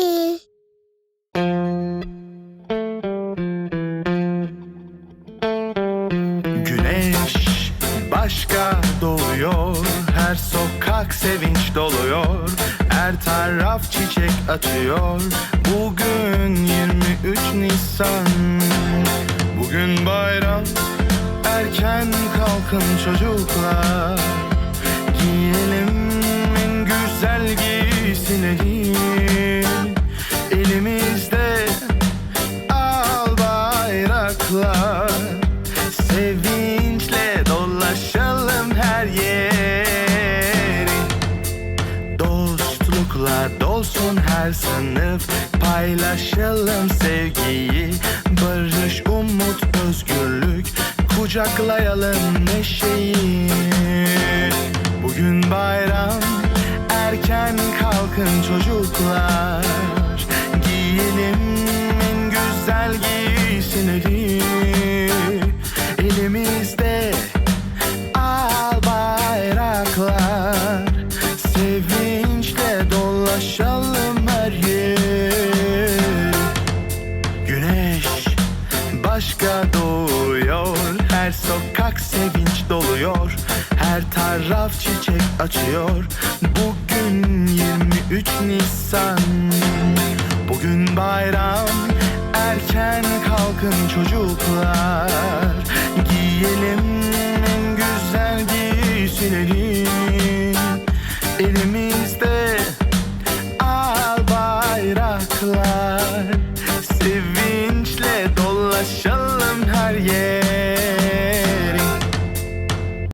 Abi. Güneş başka doğuyor Her sokak sevinç doluyor. Her taraf çiçek açıyor Bugün 23 Nisan. Bugün bayram Erken kalkın çocuklar bayraklar Sevinçle dolaşalım her yeri. Dostluklar dolsun her sınıf. Paylaşalım sevgiyi. Barış, umut, özgürlük. Kucaklayalım neşeyi. Bugün bayram Erken kalkın çocuklar bayraklar Sevinçle dolaşalım her yer Güneş başka doğuyor Her sokak sevinç doluyor Her taraf çiçek açıyor. Bugün 23 Nisan Bugün bayram Erken kalkın çocuklar. Giyelim en güzel giysileri Elimizde. Al bayraklar.